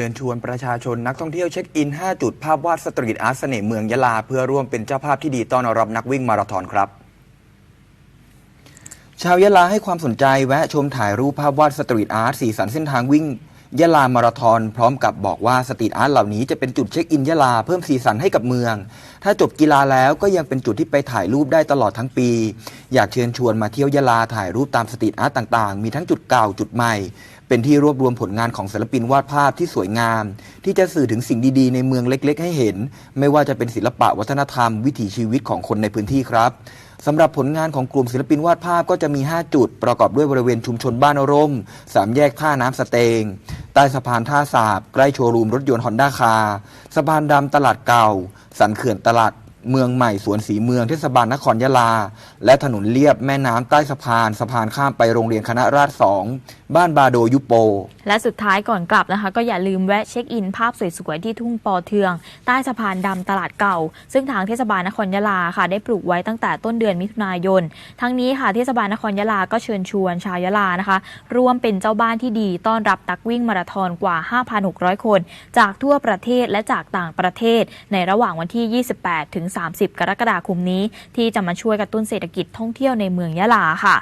เชิญชวนประชาชนนักท่องเที่ยวเช็คอิน 5 จุดภาพวาดสตรีทอาร์ตเสน่ห์เมืองยะลา เพื่อร่วมเป็นเจ้าภาพที่ดีต้อนรับนักวิ่งมาราธอนครับ ชาวยะลาให้ความสนใจแวะชมถ่ายรูปภาพวาดสตรีทอาร์ตสีสันเส้นทางวิ่ง ยะลามาราธอนพร้อมกับบอกว่าสตรีทอาร์ตเหล่านี้จะเป็นจุดเช็คอินยะลาเพิ่มสีสันให้กับเมือง ถ้าจบกีฬาแล้วก็ยังเป็นจุดที่ไปถ่ายรูปได้ตลอดทั้งปี อยากเชิญชวนมาเที่ยวยะลาถ่ายรูปตามสตรีทอาร์ตต่างๆ มีทั้งจุดเก่าจุดใหม่ เป็นที่รวบรวมผลงานของศิลปินวาดภาพที่สวยงาม ที่จะสื่อถึงสิ่งดีๆ ในเมืองเล็ก ๆ ให้เห็น ไม่ว่าจะเป็นศิลปะวัฒนธรรม วิถีชีวิตของคนในพื้นที่ครับสำหรับผลงานของกลุ่มศิลปินวาดภาพก็จะมี 5 จุด ประกอบด้วยบริเวณชุมชนบ้านอร่มสามแยกท่าน้ำสเตง ใต้สะพานท่าสาบ ใกล้โชว์รูมรถยนต์ฮอนด้าคาร์สะพานดำตลาดเก่า สันเขื่อนตลาด เมืองใหม่สวนสีเมืองเทศบาลนครยะลา และถนนเลียบแม่น้ำใต้สะพาน สะพานข้ามไปโรงเรียนคณะราษฎรสองบ้านบาโดยุโป และสุดท้ายก่อนกลับนะคะ ก็อย่าลืมแวะเช็คอินภาพสวยๆที่ทุ่งปอเทือง ใต้สะพานดำตลาดเก่า ซึ่งทางเทศบาลนครยะลาค่ะ ได้ปลูกไว้ตั้งแต่ต้นเดือนมิถุนายน ทั้งนี้ค่ะเทศบาลนครยะลาก็เชิญชวนชาวยะลานะคะ ร่วมเป็นเจ้าบ้านที่ดี ต้อนรับนักวิ่งมาราธอนกว่า 5,600 คน จากทั่วประเทศและจากต่างประเทศในระหว่างวันที่ 28 ถึง30 กรกฎาคมนี้ ที่จะมาช่วยกระตุ้นเศรษฐกิจท่องเที่ยวในเมืองยะลาค่ะ